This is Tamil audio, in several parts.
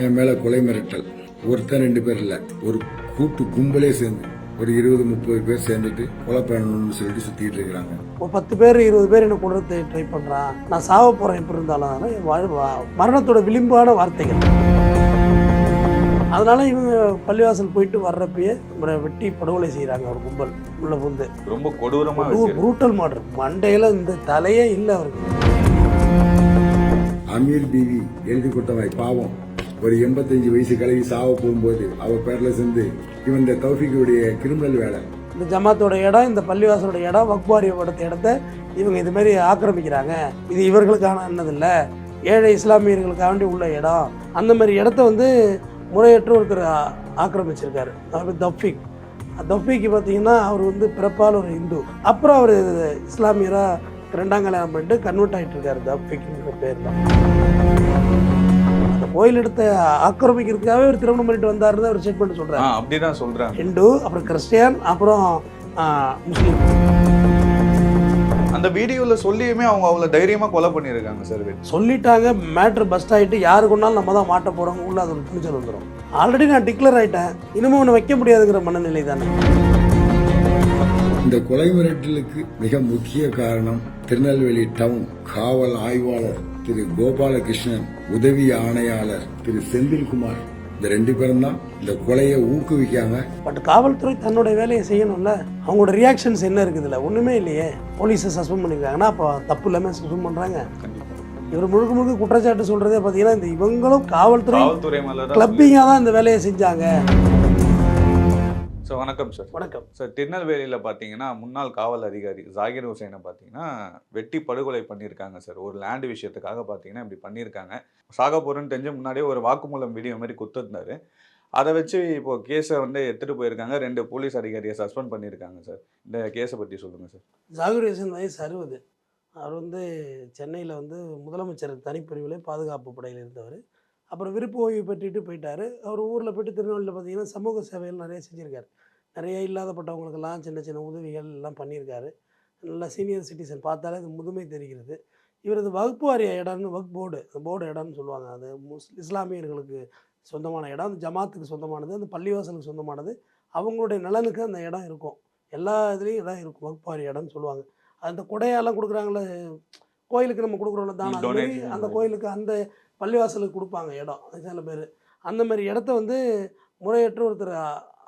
என் மேலே கொலை மிரட்டல். ஒருத்தன் ரெண்டு பேர் இல்லை. ஒரு கூட்டு கும்பலே சேர்ந்து ஒரு இருபது முப்பது பேர் சேர்ந்துட்டு கொலை பண்ணணும்னு சொல்லிட்டு சுற்றிட்டு இருக்கிறாங்க. ஒரு பத்து பேர் இருபது பேர் என்ன கொள்றது ட்ரை பண்ணுறான் நான் சாவ போகிறேன் எப்படி இருந்தாலும். அதனால என் மரணத்தோட விளிம்பான வார்த்தைகள். அதனால இவங்க பள்ளிவாசல் போயிட்டு வர்றப்பயே இவரை வெட்டி படுகொலை செய்கிறாங்க ஒரு கும்பல் உள்ள புந்து ரொம்ப கொடூரமா ஒரு வச்சிருக்கு. ப்ரூட்டல் மாடர் மண்டையில் இந்த தலையே இல்லை அவருக்கு. அமீர் பிவி எழுதி கொடுத்தவன் பாவம். ஒரு எண்பத்தஞ்சு வயசு கிளவி சாவ போகும்போது அவ பேரில் சேர்ந்து இவன் இந்த தௌஃபிக்குடைய கிரிமினல் வேலை. இந்த ஜமாத்தோட இடம் இந்த பள்ளிவாசலோட இடம் வக்பாரியோட இடத்த இவங்க இது மாதிரி ஆக்கிரமிக்கிறாங்க. இது இவர்களுக்கான என்னதில்ல ஏழை இஸ்லாமியர்களுக்காக வேண்டி உள்ள இடம். அந்த மாதிரி இடத்த வந்து முறையற்ற ஒருத்தர் ஆக்கிரமிச்சிருக்காரு. அவர் தஃபீக். பார்த்தீங்கன்னா அவர் வந்து பிறப்பால் ஒரு இந்து. அப்புறம் அவர் இஸ்லாமியராக ரெண்டாம் கல்யாணம் பண்ணிட்டு கன்வெர்ட் ஆகிட்டு இருக்காரு தஃபீக்ங்கிற பேர் தான் கோயில் இடத்த ஆக்கிரமிக்கிறதுக்காகவே ஒரு திருமணம் பண்ணிட்டு வந்தாருன்னு அவர் ஸ்டேட்மெண்ட் சொல்கிறார் அப்படிதான் சொல்றாங்க. ஹிந்து அப்புறம் கிறிஸ்டியன் அப்புறம் முஸ்லீம். அந்த வீடியோல சொல்லியுமே அவங்க அவ்வளவு தைரியமா கொலை பண்ணிருக்காங்க சார் சொல்லிட்டாங்க மேட்ரு பஸ்ட் ஆகிட்டு யாரு கொண்டாலும் நம்ம தான் மாட்ட போகிறோம் உள்ள அது ஒரு துணிச்சல் வந்துடும் ஆல்ரெடி நான் டிக்ளேர் ஆகிட்டேன் இனிமே ஒன்று வைக்க முடியாதுங்கிற மனநிலை தானே. இந்த கொலை மிரட்டலுக்கு மிக முக்கிய காரணம் திருநெல்வேலி டவுன் காவல் ஆய்வாளர் திரு கோபாலகிருஷ்ணன் உதவி ஆணையாளர் திரு செந்தில்குமார். இந்த ரெண்டு பேரும் தான் இந்த கொலையை ஊக்குவிக்காம பட் காவல்துறை தன்னோட வேலையை செய்யணும்ல? அவங்களோட ரியாக்ஷன்ஸ் என்ன இருக்குதுல்ல? ஒன்றுமே இல்லையே. போலீஸை சஸ்பெண்ட் பண்ணியிருக்காங்கன்னா அப்போ தப்பு இல்லாமல் சஸ்பெண்ட் பண்ணுறாங்க இவர் முழுக்க முழுக்க குற்றச்சாட்டு சொல்கிறதே பார்த்தீங்கன்னா இந்த இவங்களும் காவல்துறை கிளப்பிங்காக தான் இந்த வேலையை செஞ்சாங்க. சார் வணக்கம் சார் வணக்கம். சார் திருநெல்வேலியில் பார்த்தீங்கன்னா முன்னாள் காவல் அதிகாரி ஜாகிர் ஹுசைனை பார்த்தீங்கன்னா வெட்டி படுகொலை பண்ணியிருக்காங்க சார் ஒரு லேண்ட் விஷயத்துக்காக பார்த்தீங்கன்னா இப்படி பண்ணியிருக்காங்க. சாக போகிறேன்னு தெரிஞ்சு முன்னாடியே ஒரு வாக்குமூலம் வீடியோ மாதிரி கொடுத்துருந்தாரு. அதை வச்சு இப்போ கேஸை வந்து எடுத்துகிட்டு போயிருக்காங்க. ரெண்டு போலீஸ் அதிகாரியை சஸ்பெண்ட் பண்ணியிருக்காங்க சார் இந்த கேஸை பற்றி சொல்லுங்கள் சார் ஜாகிர் ஹுசேன் வயசு அறுபது. அவர் வந்து சென்னையில் வந்து முதலமைச்சர் தனிப்பிரிவில் பாதுகாப்பு படையில் இருந்தவர். அப்புறம் விருப்ப ஓய்வு பெற்றுட்டு போயிட்டார். அவர் ஊரில் போயிட்டு திருநெல்வேலியில் பார்த்தீங்கன்னா சமூக சேவைகள் நிறைய செஞ்சுருக்காரு. நிறைய இல்லாதப்பட்டவங்களுக்கெல்லாம் சின்ன சின்ன உதவிகள் எல்லாம் பண்ணியிருக்காரு. நல்ல சீனியர் சிட்டிசன் பார்த்தாலே அது முதுமை தெரிகிறது. இவரது வகுப்பு வாரிய இடம்னு வகுப்பு போர்டு போர்டு இடம்னு சொல்லுவாங்க. அது முஸ் இஸ்லாமியர்களுக்கு சொந்தமான இடம். அந்த ஜமாத்துக்கு சொந்தமானது அந்த பள்ளிவாசலுக்கு சொந்தமானது. அவங்களுடைய நலனுக்கு அந்த இடம் இருக்கும். எல்லா இதுலேயும் இடம் இருக்கும். வகுப்பு வாரிய இடம்னு சொல்லுவாங்க. அந்த கொடையெல்லாம் கொடுக்குறாங்களே கோயிலுக்கு நம்ம கொடுக்குறோம்ல தானே அது மாதிரி Donation. அந்த கோயிலுக்கு அந்த பள்ளிவாசலுக்கு கொடுப்பாங்க இடம். சில பேர். அந்த மாதிரி இடத்த வந்து முறையற்ற ஒருத்தர்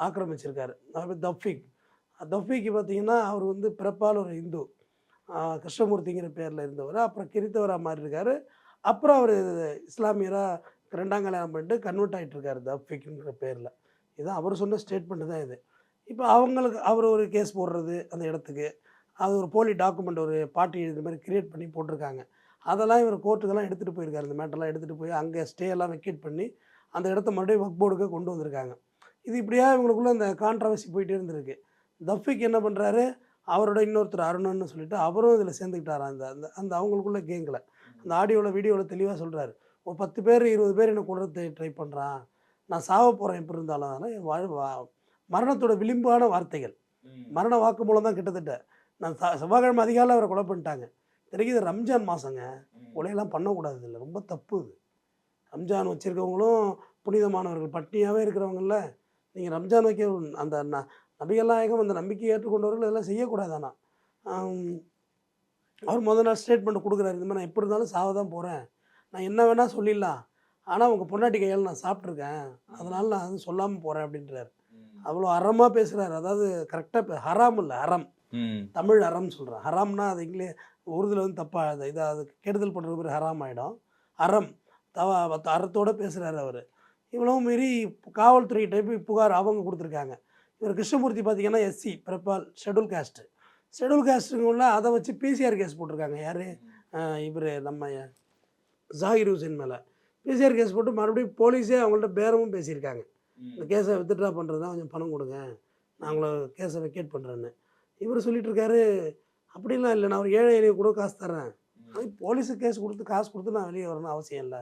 ஆக்கிரமிச்சிருக்காரு. அவர் தஃபிக் தஃபிக்கு பார்த்தீங்கன்னா அவர் வந்து பிறப்பால் ஒரு இந்து. கிருஷ்ணமூர்த்திங்கிற பேரில் இருந்தவர். அப்புறம் கிறித்தவராக மாறி இருக்காரு அப்புறம் அவர் இஸ்லாமியராக ரெண்டாம் கல்யாணம் பண்ணிட்டு கன்வெர்ட் ஆகிட்டு இருக்காரு தஃபீக்குங்கிற பேரில். இதுதான் அவர் சொன்ன ஸ்டேட்மெண்ட் தான் இது. இப்போ அவங்களுக்கு அவர் ஒரு கேஸ் போடுறது அந்த இடத்துக்கு. அது ஒரு போலி டாக்குமெண்ட் ஒரு பாட்டி எழுதுற மாதிரி க்ரியேட் பண்ணி போட்டிருக்காங்க. அதெல்லாம் இவர் கோர்ட்டுக்கெல்லாம் எடுத்துகிட்டு போயிருக்காரு. இந்த மேட்டர்லாம் எடுத்துகிட்டு போய் அங்கே ஸ்டே எல்லாம் வெக்கேட் பண்ணி அந்த இடத்த மறுபடியும் ஒர்க் போர்டுக்கு கொண்டு வந்திருக்காங்க. இது இப்படியா இவங்களுக்குள்ள இந்த கான்ட்ரவர்சி போயிட்டே இருந்திருக்கு. தஃபிக் என்ன பண்ணுறாரு அவரோட இன்னொருத்தர் அருணன்னு சொல்லிட்டு அவரும் இதில் சேர்ந்துக்கிட்டாராம் அந்த அந்த அந்த அவங்களுக்குள்ள கேங்கில் அந்த ஆடியோவில் வீடியோவில் தெளிவாக சொல்கிறாரு ஒரு பத்து பேர் இருபது பேர் என்ன கொள்றது ட்ரை பண்ணுறான் நான் சாவ போகிறேன் எப்படி இருந்தாலும். அதனால மரணத்தோட விளிம்பான வார்த்தைகள். மரண வாக்கு மூலம் தான் கிட்டத்தட்ட. நான் செவ்வாய்க்கிழமை அதிகாலை அவரை கொலை பண்ணிட்டாங்க. தெரியுது இது ரம்ஜான் மாதங்க கொலையெல்லாம் பண்ணக்கூடாது இல்லை ரொம்ப தப்பு இது. ரம்ஜான் வச்சுருக்கவங்களும் புனிதமானவர்கள். பட்டினியாகவே இருக்கிறவங்கள நீங்கள் ரம்ஜான் வைக்க அந்த ந- நபிகள் நாயகம் அந்த நம்பிக்கை ஏற்றுக்கொண்டவர்கள் இதெல்லாம் செய்யக்கூடாது ஆனால் அவர் முதல் நாள் ஸ்டேட்மெண்ட் கொடுக்குறாரு. இந்த மாதிரி நான் எப்படி இருந்தாலும் சாவ தான் போகிறேன் நான் என்ன வேணால் சொல்லிடலாம். ஆனால் உங்கள் பொண்டாட்டி கையால் நான் சாப்பிட்ருக்கேன் அதனால நான் அது சொல்லாமல் போகிறேன் அப்படின்றாரு. அவ்வளோ அறமாக பேசுகிறாரு அதாவது கரெக்டாக ஹராம் இல்லை அறம். தமிழ் அறம் சொல்கிறேன் ஹராம்னா அது இங்கிலீ உருதுல வந்து தப்பாக அது இதை அது கெடுதல் பண்ணுற பேர் ஹராம் ஆகிடும் அறம் தவ அறத்தோடு பேசுகிறாரு அவர். இவ்வளவு மீறி காவல்துறையிட்ட போய் புகார் அவங்க கொடுத்துருக்காங்க. இவர் கிருஷ்ணமூர்த்தி பார்த்தீங்கன்னா எஸ்சி பிறப்பால் ஷெட்யூல் காஸ்ட்டு ஷெட்யூல் காஸ்ட்டுங்குள்ள அதை வச்சு பிசிஆர் கேஸ் போட்டிருக்காங்க. யார்? இவர் நம்ம ஜாகிர் ஹுசேன் மேலே. பிசிஆர் கேஸ் போட்டு மறுபடியும் போலீஸே அவங்கள்ட்ட பேரமும் பேசியிருக்காங்க. இந்த கேஸை வித்ட்ரா பண்ணுறது தான் கொஞ்சம் பணம் கொடுங்க. நான் உங்களை கேஸை வெக்கேட் பண்ணுறேன்னு இவர் சொல்லிட்டு இருக்காரு அப்படிலாம் இல்லை. நான் ஒரு ஏழை எளிய கூட காசு தரேன் ஆனால் போலீஸுக்கு கேஸ் கொடுத்து காசு கொடுத்து நான் வெளியே வரணும் அவசியம் இல்லை.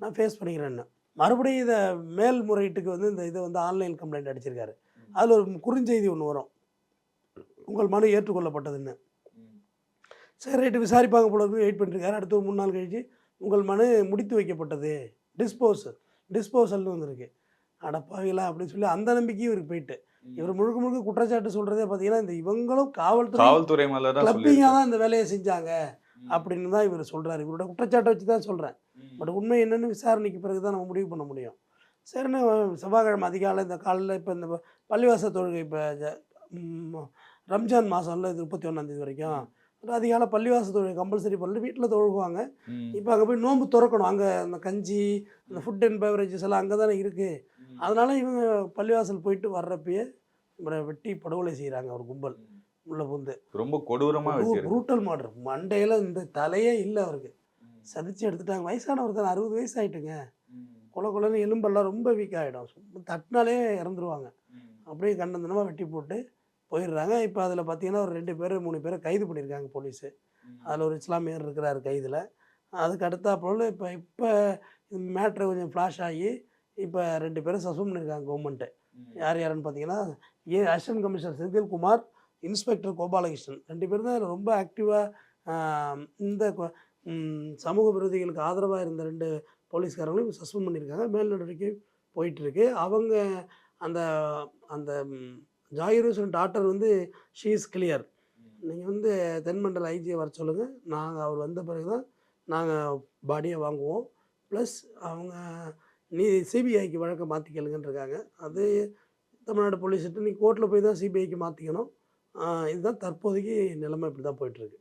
நான் ஃபேஸ் பண்ணிக்கிறேன்னு மறுபடியும் இதை மேல்முறையீட்டுக்கு வந்து இந்த இதை வந்து ஆன்லைன் கம்ப்ளைண்ட் அடிச்சிருக்காரு. அதில் ஒரு குறுஞ்செய்தி ஒன்று வரும். உங்கள் மனு ஏற்றுக்கொள்ளப்பட்டதுன்னு. சரி ரைட்டு விசாரிப்பாங்க போல வெயிட் பண்ணிருக்காரு. அடுத்து ஒரு மூணு நாள் கழிச்சு உங்கள் மனு முடித்து வைக்கப்பட்டது. டிஸ்போஸ் டிஸ்போசல்னு வந்திருக்கு அடப்பாவிலா அப்படின்னு சொல்லி அந்த நம்பிக்கையும் இவருக்கு போயிட்டு. இவர் முழுக்க முழுக்க குற்றச்சாட்டு சொல்கிறதே பார்த்தீங்கன்னா இந்த இவங்களும் காவல்துறை காவல்துறை மேல தான் கிளப்பிங்காக தான் இந்த வேலையை செஞ்சாங்க அப்படின்னு தான் இவர் சொல்கிறார் இவரோட குற்றச்சாட்டை வச்சு தான் சொல்கிறேன் பட் உண்மை என்னன்னு விசாரணைக்கு பிறகு தான் நம்ம முடிவு பண்ண முடியும். சரின்னு செவ்வாய்க்கிழமை அதிகாலை இந்த காலையில் இப்போ இந்த பள்ளிவாச தொழுகை இப்போ ரம்ஜான் மாதம்ல இது முப்பத்தி ஒன்றாந்தேதி வரைக்கும். ஒரு அதிகாலை பள்ளிவாச தொழுகை கம்பல்சரி பண்ணிட்டு வீட்டில் தொழுகுவாங்க. இப்போ அங்கே போய் நோன்பு திறக்கணும். அங்கே அந்த கஞ்சி அந்த ஃபுட் அண்ட் பெவரேஜஸ் எல்லாம் அங்கே தானே இருக்குது அதனால இவங்க பள்ளிவாசல் போயிட்டு வர்றப்பயே வெட்டி படுகொலை செய்கிறாங்க ஒரு கும்பல். உள்ள புந்து. ரொம்ப கொடூரமா வச்சிருக்கு. ப்ரூட்டல் மர்டர் மண்டையில் இந்த தலையே இல்லை அவருக்கு. சதிச்சு எடுத்துட்டாங்க. வயசானவர் தான் அறுபது வயசு ஆயிட்டுங்க கொல கொலன்னு எலும்பெல்லாம் ரொம்ப வீக் ஆகிடும் சும்மா தட்டினாலே இறந்துருவாங்க. அப்படியே கண்டந்தனமாக வெட்டி போட்டு போயிடுறாங்க. இப்போ அதில் பார்த்தீங்கன்னா ஒரு ரெண்டு பேர் மூணு பேரை கைது பண்ணியிருக்காங்க போலீஸு. அதில் ஒரு இஸ்லாமியர் இருக்கிறார் கைதில். அதுக்கு அடுத்தாப்புல இப்போ இப்போ மேட்ரு கொஞ்சம் ஃப்ளாஷ் ஆகி இப்போ ரெண்டு பேரும் சஸ்பெண்ட் பண்ணியிருக்காங்க கவர்மெண்ட்டு யார் யாருன்னு பார்த்தீங்கன்னா ஏ assistant commissioner Senthilkumar inspector Gopalakrishnan. ரெண்டு பேரும் தான் ரொம்ப ஆக்டிவாக இந்த சமூக விரோதிகளுக்கு ஆதரவாக இருந்த ரெண்டு போலீஸ்காரங்களையும் சஸ்பெண்ட் பண்ணியிருக்காங்க மேல் நடவடிக்கை போயிட்டுருக்கு. அவங்க அந்த அந்த ம், ஜாகிர் ஹுசேன் டாக்டர் வந்து ஷீ இஸ் கிளியர் நீங்கள் வந்து தென்மண்டல ஐஜியை வர சொல்லுங்கள் நாங்கள் அவர் வந்த பிறகு தான் நாங்கள் பாடியை வாங்குவோம். ப்ளஸ் அவங்க நீ சிபிஐக்கு வழக்கை இருக்காங்க அது தமிழ்நாடு போலீஸ்கிட்ட நீ கோர்ட்டில் போய் தான் சிபிஐக்கு மாற்றிக்கணும் இதுதான் தற்போதைக்கு நிலைமை இப்படி தான் போயிட்டுருக்கு.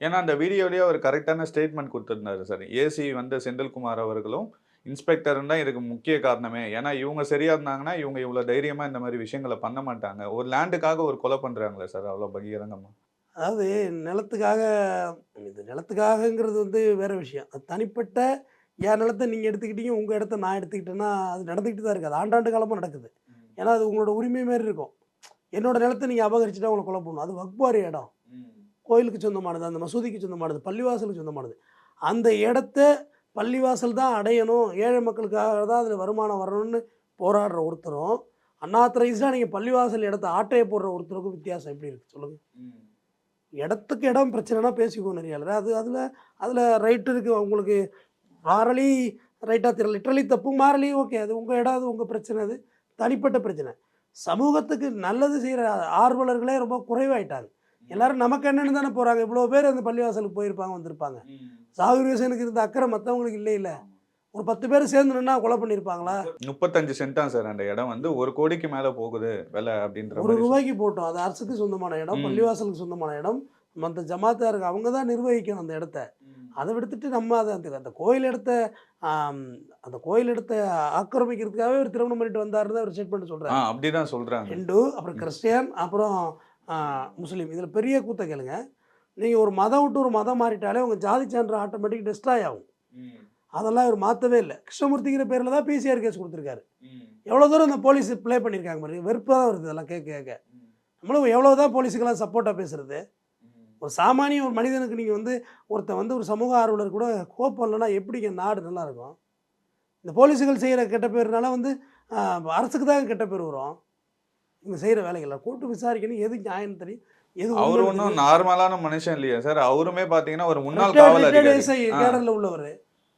ஏன்னா அந்த வீடியோலயே அவர் கரெக்டான ஸ்டேட்மெண்ட் கொடுத்துருந்தாரு சார். ஏசி வந்து செந்தில்குமார் அவர்களும் இன்ஸ்பெக்டரும் தான் இதுக்கு முக்கிய காரணமே. ஏன்னா இவங்க சரியா இருந்தாங்கன்னா இவங்க இவ்வளவு தைரியமா இந்த மாதிரி விஷயங்களை பண்ண மாட்டாங்க. ஒரு லேண்டுக்காக ஒரு கொலை பண்றாங்களே சார் அவ்வளவு பகிரங்கமா? அதாவது நிலத்துக்காக இது நிலத்துக்காகங்கிறது வந்து வேற விஷயம். அது தனிப்பட்ட என் நிலத்தை நீங்கள் எடுத்துக்கிட்டீங்க உங்கள் இடத்த நான் எடுத்துக்கிட்டேன்னா அது நடந்துக்கிட்டு தான் இருக்குது அது ஆண்டாண்டு காலமாக நடக்குது. ஏன்னா அது உங்களோட உரிமை மாதிரி இருக்கும். என்னோட நிலத்தை நீங்கள் அபகரிச்சுட்டா உங்களை கொலை பண்ணணும் அது வக்பாரி இடம். கோயிலுக்கு சொந்தமானது அந்த மசூதிக்கு சொந்தமானது பள்ளிவாசலுக்கு சொந்தமானது. அந்த இடத்த பள்ளிவாசல் தான் அடையணும். ஏழை மக்களுக்காக தான் அதில் வருமானம் வரணும்னு போராடுற ஒருத்தரும் அன்னாத்தரைஸ்டாக நீங்கள் பள்ளிவாசல் இடத்த ஆட்டையை போடுற ஒருத்தருக்கும் வித்தியாசம் எப்படி இருக்குது சொல்லுங்கள் இடத்துக்கு இடம் பிரச்சனைனா பேசிக்குவோம் நிறைய. அது அதில் அதில் ரைட் இருக்குது உங்களுக்கு மாரலி ரைட்டாக தெரியல. லிட்ரலி தப்பு. மாரலி ஓகே அது உங்கள் இடம் அது உங்கள் பிரச்சனை அது தனிப்பட்ட பிரச்சனை. சமூகத்துக்கு நல்லது செய்கிற ஆர்வலர்களே ரொம்ப குறைவாயிட்டாங்க. எல்லாரும் நமக்கு என்னன்னு தானே போகிறாங்க இவ்வளோ பேர் அந்த பள்ளிவாசலுக்கு போயிருப்பாங்க வந்திருப்பாங்க. சாகுர் ஹுசேனுக்கு இருந்த அக்கறை மற்றவங்களுக்கு இல்லை இல்லை. ஒரு பத்து பேர் சேர்ந்து நின்னா கொலை பண்ணியிருப்பாங்களா முப்பத்தஞ்சு சென்ட் தான் சார் அந்த இடம் வந்து ஒரு கோடிக்கு மேல போகுது விலை அப்படின்ற ஒரு ரூபாய்க்கு போட்டோம். அது அரசுக்கு சொந்தமான இடம். பள்ளிவாசலுக்கு சொந்தமான இடம். மற்ற ஜமாத்தாருக்கு அவங்க தான் நிர்வகிக்கணும் அந்த இடத்த. அதை விடுத்துட்டு நம்ம அதை அந்த அந்த கோயில் இடத்த ஆம், அந்த கோயில் இடத்த ஆக்கிரமிக்கிறதுக்காகவே ஒரு திருமணம் பண்ணிட்டு வந்தாருன்னு ஒரு ஸ்டேட்மெண்ட் சொல்கிறாங்க அப்படிதான் சொல்றாங்க. ஹிந்து அப்புறம் கிறிஸ்டியன் அப்புறம் முஸ்லீம். இதில் பெரிய கூத்த கேளுங்க. நீங்கள் ஒரு மதம் விட்டு ஒரு மதம் மாறிட்டாலே உங்கள் ஜாதி சான்று ஆட்டோமேட்டிக் டெஸ்ட்ராய் ஆகும். அதெல்லாம் இவர் மாற்றவே இல்லை. கிருஷ்ணமூர்த்திங்கிற பேரில் தான் பிசிஆர் கேஸ் கொடுத்துருக்காரு. எவ்வளோ தூரம் இந்த போலீஸ் ப்ளே பண்ணியிருக்காங்க பாருங்க வெறுப்பாக தான் வருது இதெல்லாம் கேட்க கேட்க. நம்மளும் எவ்வளோ தான் போலீஸுக்கெல்லாம் சப்போர்ட்டாக பேசுறது. ஒரு சாமானிய ஒரு மனிதனுக்கு நீங்கள் வந்து ஒருத்தன் வந்து ஒரு சமூக ஆர்வலர் கூட கோப்பம் இல்லைன்னா எப்படிங்க நாடு நல்லா இருக்கும் இந்த போலீஸுகள் செய்கிற கெட்ட பேர்னால வந்து அரசுக்கு தான் கெட்ட பேர் வரும். இவங்க செய்கிற வேலைகளை கூட்டு விசாரிக்கணும் எது நியாயம் தெரியும் எது அவர் ஒன்றும். நார்மலான மனுஷன் இல்லையா சார். அவருமே பாத்தீங்கன்னா ஒரு முன்னாள். கேடரில் உள்ளவர்.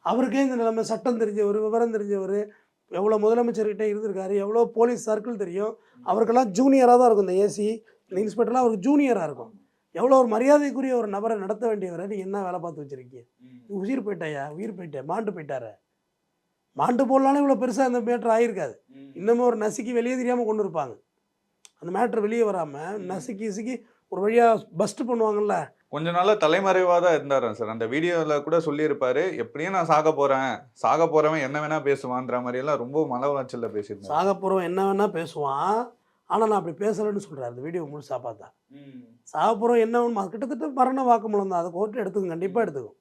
அவருக்கே இந்த நிலைமை சட்டம் தெரிஞ்சவர் விவரம் தெரிஞ்சவர் எவ்வளோ முதலமைச்சர்கிட்ட இருந்திருக்காரு எவ்வளோ போலீஸ் சர்க்கிள் தெரியும். அவருக்கெல்லாம் ஜூனியராக தான் இருக்கும் இந்த ஏசி இந்த இன்ஸ்பெக்டர்லாம் அவருக்கு ஜூனியராக இருக்கும். எவ்வளோ ஒரு மரியாதைக்குரிய ஒரு நபரை நடத்த வேண்டியவரை நீ என்ன வேலை பார்த்து வச்சிருக்கீங்க நீ உயிர் போயிட்டாயா? உயிர் போயிட்டே மாண்டு போயிட்டாரு. மாண்டு போடலாலும் இவ்வளோ பெருசாக அந்த மேட்ரு ஆகிருக்காது இன்னமும் ஒரு நசுக்கி வெளியே தெரியாமல் கொண்டு இருப்பாங்க. அந்த மேட்ரு வெளியே வராமல் நசுக்கி இசுக்கி ஒரு வழியாக பஸ்ட் பண்ணுவாங்கல்ல? கொஞ்ச நாளா தலைமறைவா தான் இருந்தாராம் சார். அந்த வீடியோல கூட சொல்லியிருப்பாரு எப்படியும் நான் சாக போறேன். சாக போறவன் என்ன வேணா பேசுவான்ற மாதிரி எல்லாம் ரொம்ப மன உளைச்சல்ல பேசியிருந்தாரு. சாக போகிறவன் என்ன வேணால் பேசுவான். ஆனால் நான் அப்படி பேசலைன்னு சொல்கிறார் அந்த வீடியோ முழுசாக பார்த்தா. சாக போகிறோம் என்ன கிட்டத்தட்ட மரண வாக்குமூலம் தான். அதை கோர்ட்டு எடுத்துக்கும் கண்டிப்பாக எடுத்துக்கும்.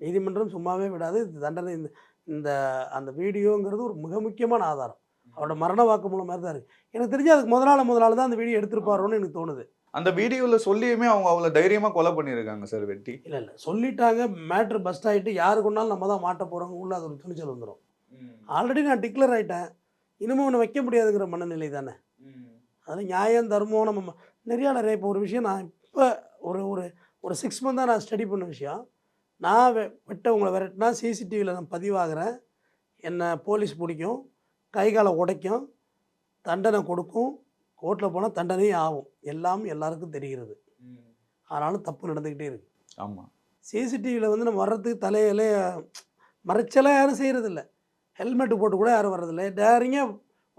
நீதிமன்றம் சும்மாவே விடாது. தண்டனை இந்த இந்த அந்த வீடியோங்கிறது ஒரு மிக முக்கியமான ஆதாரம். அவரோட மரண வாக்குமூலம் மாதிரி தான் இருக்குது எனக்கு தெரிஞ்சு அதுக்கு முதலாள முதலாள தான் அந்த வீடியோ எடுத்திருப்பாரோன்னு எனக்கு தோணுது. அந்த வீடியோல சொல்லியுமே அவங்க அவ்வளவு தைரியமா கொலை பண்ணியிருக்காங்க சார் வெட்டி. இல்லை இல்லை. சொல்லிட்டாங்க. மேட்ரு பஸ்ட் ஆகிட்டு யாரு கொண்டாலும் நம்ம தான் மாட்ட போகிறோங்க உள்ள அது ஒரு துணிச்சல் வந்துடும் ஆல்ரெடி நான் டிக்ளேர் ஆகிட்டேன் இனிமே ஒன்று வைக்க முடியாதுங்கிற மனநிலை தானே. அது நியாயம் தர்மம் நம்ம நிறைய நிறைய இப்போ ஒரு விஷயம் நான் இப்போ ஒரு ஒரு ஒரு சிக்ஸ் மந்தாக நான் ஸ்டடி பண்ண விஷயம். நான் வெ வெட்ட உங்களை விரட்டினா சிசிடிவியில் நான் பதிவாகிறேன். என்னை போலீஸ் பிடிக்கும். கை காலை உடைக்கும். தண்டனை கொடுக்கும். கோர்ட்டில் போனால் தண்டனையும் ஆகும். எல்லாம் எல்லாருக்கும் தெரிகிறது. ஆனாலும் தப்பு நடந்துக்கிட்டே இருக்கு. ஆமா. சிசிடிவியில் வந்து நம்ம வர்றதுக்கு தலையில மறைச்செல்லாம் யாரும் செய்கிறதில்ல ஹெல்மெட்டு போட்டு கூட யாரும் வர்றதில்ல. டேரிங்காக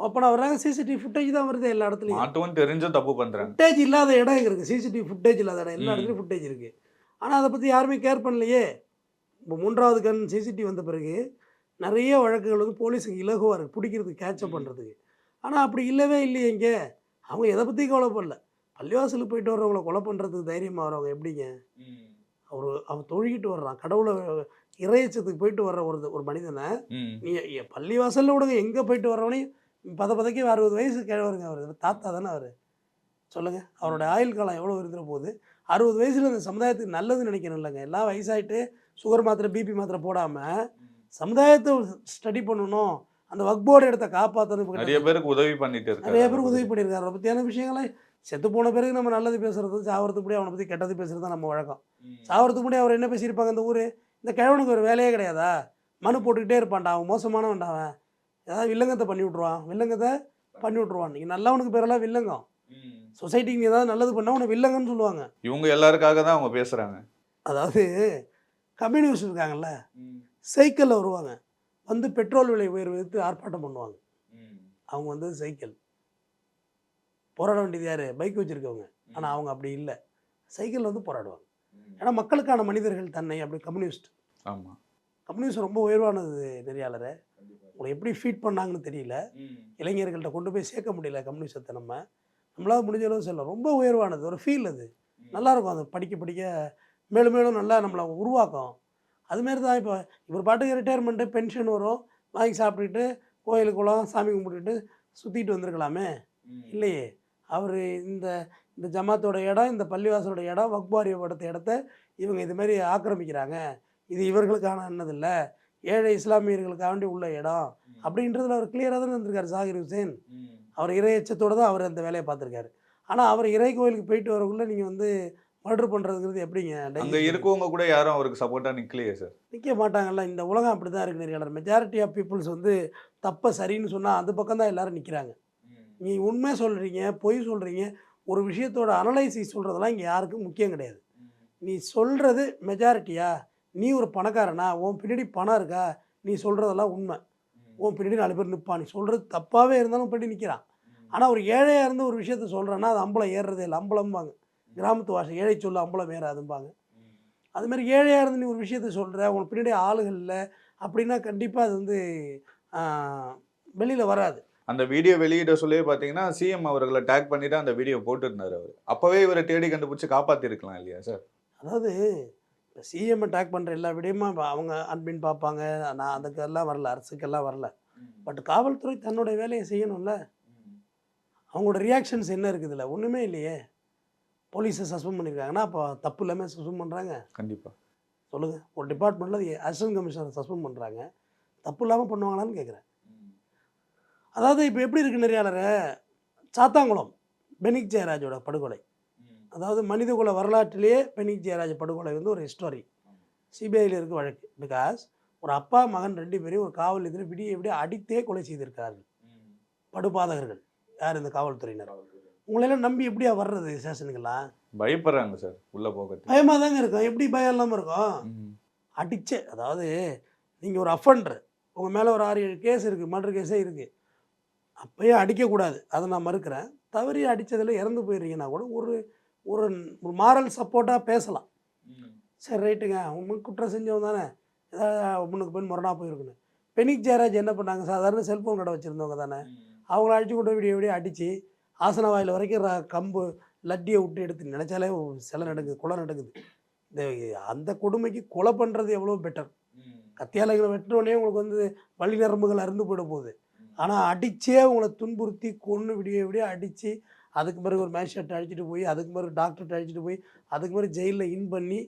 ஓப்பனாக வர்றாங்க சிசிடிவி ஃபுட்டேஜ் தான் வருது எல்லா இடத்துலையும். மாட்டவும் தெரிஞ்சும் தப்பு பண்றாங்க. ஃபுட்டேஜ் இல்லாத இடம் எங்க இருக்குது சிசிடிவி ஃபுட்டேஜ் இல்லாத இடம். எல்லா. இடத்துலையும் ஃபுட்டேஜ் இருக்குது ஆனால் அதை பற்றி யாருமே கேர் பண்ணலையே. இப்போ மூன்றாவது கண் சிசிடிவி வந்த பிறகு நிறைய வழக்குகள் வந்து போலீஸுக்கு இலகுவாக இருக்குது பிடிக்கிறதுக்கு கேட்சப். பண்ணுறதுக்கு ஆனால் அப்படி இல்லவே இல்லையே இங்கே. அவங்க எதை பற்றி கவலைப்படல. பள்ளிவாசலுக்கு போயிட்டு வர்றவங்கள கொலை பண்ணுறதுக்கு தைரியமாக வரவங்க எப்படிங்க? அவர் அவன் தொழுகிட்டு வர்றான். கடவுளை இறையச்சத்துக்கு போயிட்டு வர்ற ஒரு ஒரு மனிதனை. நீ பள்ளிவாசல்ல விடுங்க. எங்கே போயிட்டு வர்றவனையும் பத பதக்கி அறுபது வயசு கிழவருங்க அவர். தாத்தா தானே அவர். சொல்லுங்கள் அவரோட ஆயுள் காலம் எவ்வளோ இருந்துற போகுது அறுபது வயசில் இந்த சமுதாயத்துக்கு நல்லதுன்னு நினைக்கிறேன் இல்லைங்க. எல்லாம் வயசாயிட்டு சுகர் மாத்திரை பிபி மாத்திரை போடாமல் சமுதாயத்தை ஸ்டடி பண்ணணும். அந்த வக் போர்டு இடத்த காப்பாற்றணும் நிறைய பேருக்கு உதவி பண்ணிட்டு நிறைய பேருக்கு உதவி பண்ணியிருக்காரு. அதை பற்றியான விஷயங்களை செத்து போன பிறகு நம்ம நல்லது பேசுறது சாவறதுக்கு முன்னாடி அவனை பற்றி கெட்டது பேசுறது தான் நம்ம வழக்கம். ம். சாவறதுக்கு முன்னாடி அவர் என்ன பேசியிருப்பாங்க இந்த ஊர்? இந்த கிழவனுக்கு ஒரு வேலையே கிடையாதா? மனு போட்டுக்கிட்டே இருப்பான்டா. அவன் மோசமானவன்டா அவன். ஏதாவது வில்லங்கத்தை பண்ணி விட்ருவான் வில்லங்கத்தை பண்ணி விட்ருவான் நீங்கள் நல்லவனுக்கு பேரெல்லாம் வில்லங்கம். சொசைட்டிக்கு நீ ஏதாவது நல்லது பண்ணால் உன்னை வில்லங்கன்னு சொல்லுவாங்க. இவங்க எல்லாருக்காக தான் அவங்க பேசுறாங்க. அதாவது கம்யூனிஸ்ட் இருக்காங்கல்ல சைக்கிளில் வருவாங்க. வந்து பெட்ரோல் விலை உயர்வு எதிர்த்து ஆர்ப்பாட்டம் பண்ணுவாங்க. அவங்க வந்து சைக்கிள். போராட வேண்டியது யார்? பைக் வச்சுருக்கவங்க. ஆனால் அவங்க அப்படி இல்லை. சைக்கிளில் வந்து போராடுவாங்க. ஏன்னா மக்களுக்கான மனிதர்கள் தன்னை அப்படி கம்யூனிஸ்ட். ஆமா. கம்யூனிஸ்ட் ரொம்ப உயர்வானது நெறியாளரை. உங்களை எப்படி ஃபீட் பண்ணாங்கன்னு தெரியல. இளைஞர்கள்ட்ட கொண்டு போய் சேர்க்க முடியல கம்யூனிசத்தை நம்ம. நம்மளால முடிஞ்ச அளவு சொல்லலாம் ரொம்ப உயர்வானது ஒரு ஃபீல் அது. நல்லா இருக்கும் அது படிக்க படிக்க. மேலும் மேலும் நல்லா நம்மளை உருவாக்கும். அதுமாரி தான் இப்போ இவர் பாட்டுக்கு ரிட்டையர்மெண்ட்டு பென்ஷன் வரும். வாங்கி சாப்பிட்டுட்டு குளம் சாமி கும்பிட்டுட்டு சுற்றிட்டு வந்திருக்கலாமே? இல்லையே. அவர் இந்த இந்த ஜமாத்தோட இடம் இந்த பள்ளிவாசலோட இடம் வக்பாரிய படுத்த இடத்த இவங்க இது மாதிரி ஆக்கிரமிக்கிறாங்க. இது இவர்களுக்கான என்னதில்ல ஏழை இஸ்லாமியர்களுக்காக வேண்டி உள்ள இடம் அப்படின்றதுல அவர் கிளியராக தான் இருந்திருக்காரு ஜாகிர் ஹுசேன். அவர் இறை எச்சத்தோடு தான் அவர் அந்த வேலையை பார்த்துருக்காரு. ஆனால் அவர் இறை கோயிலுக்கு போயிட்டு வரக்குள்ள நீங்கள் வந்து மர்டர் பண்ணுறதுங்கிறது எப்படிங்க? அங்க இருக்கவங்க கூட யாரும் அவருக்கு சப்போர்ட்டா நிக்கலையே சார் நிற்க மாட்டாங்கல்ல. இந்த உலகம் அப்படி தான் இருக்கு நிறைய மெஜாரிட்டி ஆஃப் பீப்புள்ஸ் வந்து தப்பை சரின்னு சொன்னால் அந்த பக்கம் தான் எல்லாரும் நிற்கிறாங்க நீ உண்மை சொல்கிறீங்க பொய் சொல்கிறீங்க ஒரு விஷயத்தோட அனலைசிஸ் சொல்கிறதெல்லாம் இங்கே யாருக்கும் முக்கியம் கிடையாது. நீ சொல்கிறது மெஜாரிட்டியா நீ ஒரு பணக்காரனா உன் பின்னாடி பணம் இருக்கா? நீ சொல்கிறதெல்லாம் உண்மை. உன் பின்னாடி நாலு பேர் நிற்பான் நீ சொல்கிறது தப்பாகவே இருந்தாலும் பின்னாடி நிற்கிறான் ஆனால் ஒரு ஏழையாக இருந்து ஒரு விஷயத்த சொல்கிறேன்னா அது அம்பலம் ஏறுறதே இல்லை. அம்பலம்பாங்க. கிராமத்து வாசை ஏழை சொல்ல அம்பலம் ஏறாதும்பாங்க. அது மாதிரி ஏழையாக இருந்து நீ ஒரு விஷயத்த சொல்கிற உனக்கு பின்னாடி ஆளுகள் இல்லை அப்படின்னா கண்டிப்பாக அது வந்து வெளியில் வராது. அந்த வீடியோ வெளியிட சொல்லியே பாத்தீங்கன்னா சிஎம் அவர்களை டேக் பண்ணிட்டு அந்த வீடியோ போட்டுருந்தாரு அவர். அப்பவே இவரை தேடி கண்டுபிடிச்சு காப்பாத்திருக்கலாம் இல்லையா சார்? அதாவது இப்போ சிஎம் அட்டாக் பண்ணுற எல்லா விடயமும் இப்ப அவங்க அன்பின் பார்ப்பாங்க. நான் அதுக்கெல்லாம் வரல அரசுக்கெல்லாம் வரல. பட் காவல்துறை தன்னோட வேலையை செய்யணும்ல. அவங்களோட ரியாக்ஷன்ஸ் என்ன இருக்குதுல்ல ஒன்றுமே இல்லையே. போலீஸை சஸ்பெண்ட் பண்ணியிருக்காங்கன்னா அப்போ தப்பு இல்லாமல் சஸ்பெண்ட் பண்ணுறாங்க கண்டிப்பா. சொல்லுங்கள் ஒரு டிபார்ட்மெண்ட்டில் அசிஸ்டன்ட் கமிஷனர் சஸ்பெண்ட் பண்ணுறாங்க தப்பு இல்லாமல் பண்ணுவாங்களான்னு கேட்குறேன் அதாவது இப்போ எப்படி இருக்கு நெறியாளரை? சாத்தாங்குளம் பெனிக் ஜெயராஜோட படுகொலை. அதாவது மனிதகுல வரலாற்றிலேயே பெனிக் ஜெயராஜ் படுகொலை வந்து ஒரு ஹிஸ்டரி சிபிஐயில் இருக்க வழக்கு. பிகாஸ் ஒரு அப்பா மகன் ரெண்டு பேரையும் ஒரு காவல் நிலையத்தில் விடிய விடிய அடித்தே கொலை செய்திருக்கிறார்கள். படுபாதகர்கள். யார் இந்த காவல்துறையினர்? உங்களெல்லாம் நம்பி எப்படியா வர்றது ஸ்டேஷனுக்கெல்லாம் பயப்படுறாங்க சார் உள்ள போகிறது பயமாக தாங்க இருக்கும். எப்படி பயம் இல்லாமல் இருக்கும்? அடிச்சே. அதாவது நீங்கள் ஒரு அஃபண்டர் உங்கள் மேலே ஒரு ஆறு ஏழு கேஸ் இருக்குது மர்டர் கேஸே இருக்குது அப்பயே அடிக்கக்கூடாது. அதை நான் மறுக்கிறேன். தவறி அடித்ததில் இறந்து போயிடுறீங்கன்னா கூட ஒரு ஒரு ஒரு மாரல் சப்போர்ட்டாக பேசலாம். சரி ரைட்டுங்க உண்மைக்கு குற்றம் செஞ்சவங்க தானே. ஏதாவது முன்னுக்கு போய் முரணா போயிருக்கணும் பெனிக் ஜெயராஜ் என்ன பண்ணாங்க? சாதாரண செல்ஃபோன் கடை வச்சுருந்தவங்க தானே. அவங்கள அடிச்சு கொண்டு விடிய விடிய அடித்து ஆசன வாயில் வரைக்கும் கம்பு லட்டியை விட்டு எடுத்து நினச்சாலே சில நடக்குது குலை நடக்குது இந்த அந்த கொடுமைக்கு கொலை பண்ணுறது எவ்வளோ பெட்டர் கத்தியால் வெட்டினோடனே உங்களுக்கு வந்து வலி நரம்புகள் அருந்து போயிட போகுது. ஆனால் அடிச்சே உங்களை துன்புறுத்தி கொன்று விடிய விடிய அடித்து அதுக்கு பிறகு ஒரு மேஜிஸ்ட்ரேட் அழைச்சிட்டு போய் அதுக்கு பிறகு டாக்டர்கிட்ட அழைச்சிட்டு போய் அதுக்கு பிறகு ஜெயிலில் இன் பண்ணி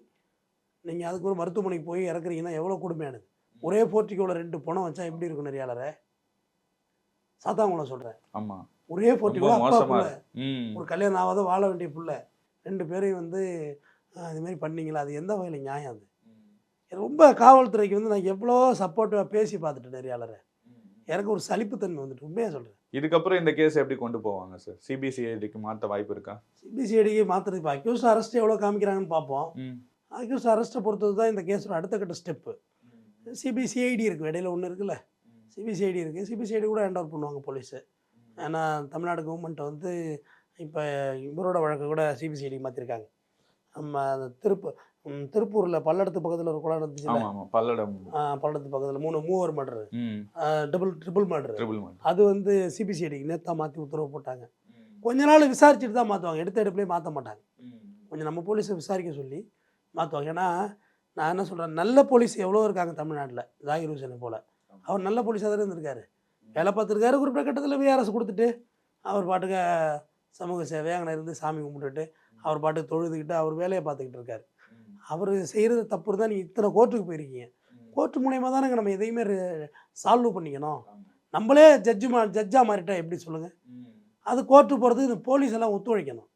நீங்கள் அதுக்கு ஒரு மருத்துவமனைக்கு போய் இறக்குறீங்கன்னா எவ்வளோ கொடுமையானது? ஒரே போர்ட்டிக்கோவில் ரெண்டு பணம் வச்சா எப்படி இருக்கும் நெறியாளரை? சாத்தாங்குளம் சொல்கிறேன் ஆமா. ஒரே போர்ட்டிக்கோவில் அப்பா புள்ள. ஒரு கல்யாணம் ஆகாத வாழ வேண்டிய புள்ள. ரெண்டு பேரையும் வந்து அஹ், இது மாதிரி பண்ணீங்களா? அது எந்த வகையில் நியாயம் அது? ரொம்ப காவல்துறைக்கு வந்து நான் எவ்வளோ சப்போர்ட்டிவாக பேசி பார்த்துட்டேன் நெறியாளரை. எனக்கு ஒரு சலிப்புத்தன்மை வந்துட்டு உண்மையாக சொல்கிறேன் இதுக்கப்புறம் இந்த கேஸ் எப்படி கொண்டு போவாங்க சார் சிபிசிஐடிக்கு மாற்ற வாய்ப்பு இருக்கா? சிபிசிஐடிக்கு மாற்றுறது இப்போ அக்யூஸ்ட் அரெஸ்ட் எவ்வளோ காமிக்கிறாங்கன்னு பார்ப்போம். அக்யூஸ்ட் அரெஸ்ட்டை பொறுத்தது தான் இந்த கேஸோட அடுத்த கட்ட ஸ்டெப்பு சிபிசிஐடி இருக்குது இடையில ஒன்று இருக்குல்ல. சிபிசிஐடி இருக்குது சிபிசிஐடி கூட ஹேண்ட் ஓவர் பண்ணுவாங்க போலீஸு ஏன்னா தமிழ்நாடு கவர்மெண்ட்டை வந்து இப்போ இவரோட வழக்கு கூட சிபிசிஐடி மாற்றிருக்காங்க நம்ம அந்த திருப்பு திருப்பூரில் பல்லடத்து பக்கத்தில் ஒரு குளம் ஆமா பல்லடம். பல்லடத்து பக்கத்தில் மூணு மூவர் மர்டர் டபுள் ட்ரிபிள் மர்டர் அது வந்து சிபிசிஐடிக்கு நேத்தா மாற்றி உத்தரவு போட்டாங்க. கொஞ்ச நாள் விசாரிச்சுட்டு தான் மாற்றுவாங்க எடுத்த எடுப்புலேயே மாற்ற மாட்டாங்க. கொஞ்சம் நம்ம போலீஸை விசாரிக்க சொல்லி மாற்றுவாங்க ஏன்னா நான் என்ன சொல்கிறேன் நல்ல போலீஸ் எவ்வளோ இருக்காங்க தமிழ்நாட்டில்? ஜாகிர் ஹுசேனை போல். அவர் நல்ல போலீஸாக தானே இருந்திருக்காரு. வேலை பார்த்துருக்காரு குறிப்பிட்ட கட்டத்தில் விஆர்எஸ் கொடுத்துட்டு அவர் பாட்டுக்கு சமூக சேவை அங்கே இருந்து சாமி கும்பிட்டுட்டு அவர் பாட்டுக்கு தொழுதுகிட்டு அவர் வேலையை பார்த்துக்கிட்டு இருக்காரு. அவர் செய்கிறது தப்பு தான் நீங்கள் இத்தனை கோர்ட்டுக்கு போயிருக்கீங்க. கோர்ட்டு மூலியமாக தானே நம்ம எதையுமே சால்வ் பண்ணிக்கணும். நம்மளே ஜட்ஜு மா ஜட்ஜாக மாறிட்டா எப்படி சொல்லுங்கள் அது கோர்ட்டு போகிறதுக்கு இந்த போலீஸ் எல்லாம் ஒத்துழைக்கணும்.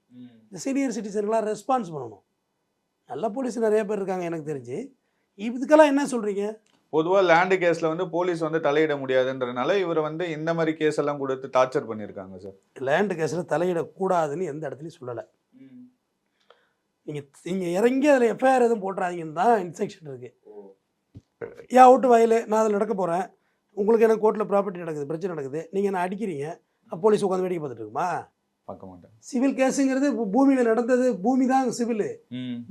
இந்த சீனியர் சிட்டிசன்கெலாம் ரெஸ்பான்ஸ் பண்ணணும். நல்ல போலீஸ் நிறைய பேர் இருக்காங்க எனக்கு தெரிஞ்சு. இதுக்கெல்லாம் என்ன சொல்கிறீங்க பொதுவா லேண்டு கேஸ்ல வந்து போலீஸ் வந்து தலையிட முடியாதுன்றனால இவரை வந்து இந்த மாதிரி கேஸ் எல்லாம் கொடுத்து டார்ச்சர் பண்ணியிருக்காங்க சார் லேண்டு கேஸில் தலையிடக்கூடாதுன்னு எந்த இடத்துலையும் சொல்லலை. நீங்கள் நீங்கள் இறங்கி அதில் எஃப்ஐஆர் எதுவும் போட்டுறாதீங்கன்னு தான் இன்ஸ்ட்ரக்ஷன் இருக்குது ஏன் அவுட்டு வயல் நான் அதில் நடக்க போகிறேன் உங்களுக்கு எனக்கு கோர்ட்டில் ப்ராப்பர்ட்டி நடக்குது பிரச்சனை நடக்குது. நீங்கள் என்ன அடிக்கிறீங்க? போலீஸ் உட்காந்து வேடிக்கை பார்த்துட்டு இருக்குமா? பார்க்க மாட்டேன். சிவில் கேஸுங்கிறது பூமியில் நடந்தது பூமி தான் சிவில்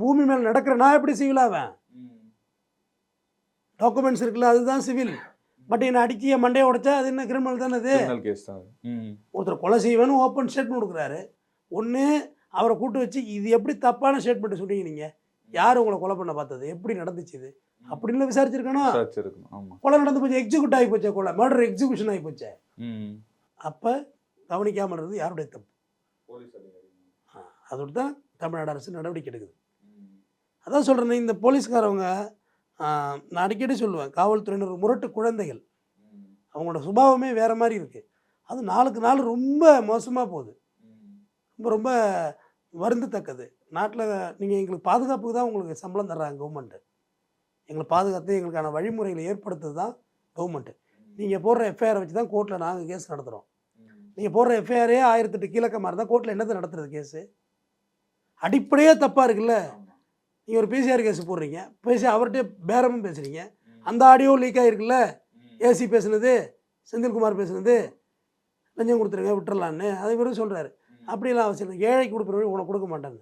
பூமி மேலே நடக்கிற நான் எப்படி சிவில் ஆவேன்? டாக்குமெண்ட்ஸ் இருக்குல்ல அதுதான் சிவில் பட் என்னை என் மண்டையை உடைச்சா அது என்ன கிரிமினல் தானே அது? ஒருத்தர் கொலை செய்வேன்னு ஓப்பன் ஸ்டேட்மெண்ட் கொடுக்குறாரு. ஒன்று அவரை கூட்டு வச்சு இது எப்படி தப்பான ஸ்டேட்மெண்ட் சொன்னீங்க நீங்கள் யார் உங்களை கொலை பண்ண பார்த்தது? எப்படி நடந்துச்சு இது? அப்படின்னு விசாரிச்சிருக்கணும். கொலை நடந்து போச்சு எக்ஸிக்யூட் ஆகி போச்சே கொலை மர்டர் எக்ஸிக்யூஷன் ஆகி போச்சே. அப்போ கவனிக்காமல் இருந்தது யாருடைய தப்பு? அதோடு தான் தமிழ்நாடு அரசு நடவடிக்கை எடுக்குது. அதான் சொல்கிறேன் இந்த போலீஸ்காரவங்க நான் அடிக்கடி சொல்லுவேன் காவல்துறையினர் முரட்டு குழந்தைகள். அவங்களோட சுபாவமே வேறு மாதிரி இருக்குது அது நாளுக்கு நாள் ரொம்ப மோசமாக போகுது. ரொம்ப ரொம்ப வருந்தத்தக்கது. நாட்டில் நீங்கள் எங்களுக்கு பாதுகாப்புக்கு தான் உங்களுக்கு சம்பளம் தர்றாங்க கவர்மெண்ட்டு எங்களை பாதுகாத்து எங்களுக்கான வழிமுறைகளை ஏற்படுத்துறது தான் கவர்மெண்ட்டு நீங்கள் போடுற எஃப்ஐஆரை வச்சு தான் கோர்ட்டில் நாங்கள் கேஸ் நடத்துகிறோம் நீங்கள் போடுற எஃப்ஐஆரே ஆயிரத்தெட்டு கீழக்கமாக இருந்தால் கோர்ட்டில் என்னத்தை நடத்துறது கேஸு அடிப்படையே தப்பாக இருக்குல்ல. நீங்கள் ஒரு பிசிஆர் கேஸ் போடுறீங்க. பேசி அவர்கிட்ட பேரமும் பேசுகிறீங்க அந்த ஆடியோ லீக் ஆகிருக்குல்ல ஏசி பேசுனது செந்தில்குமார் பேசுனது லஞ்சம் கொடுத்துருங்க விட்டுறலான்னு. அதே மாதிரி சொல்கிறாரு அப்படிலாம் அவசியம் இல்லை. ஏழைக்கு கொடுக்குறவங்க உனக்கு கொடுக்க மாட்டாங்க.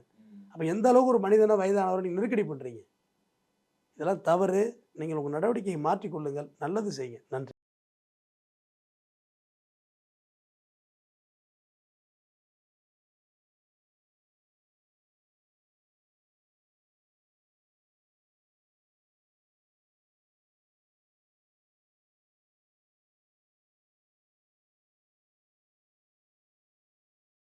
அப்போ எந்த அளவுக்கு ஒரு மனிதனை வயதானவரை நீங்கள் நெருக்கடி பண்ணுறீங்க இதெல்லாம் தவறு. நீங்கள் உங்கள் நடவடிக்கையை மாற்றிக்கொள்ளுங்கள். நல்லது செய்யுங்க நன்றி.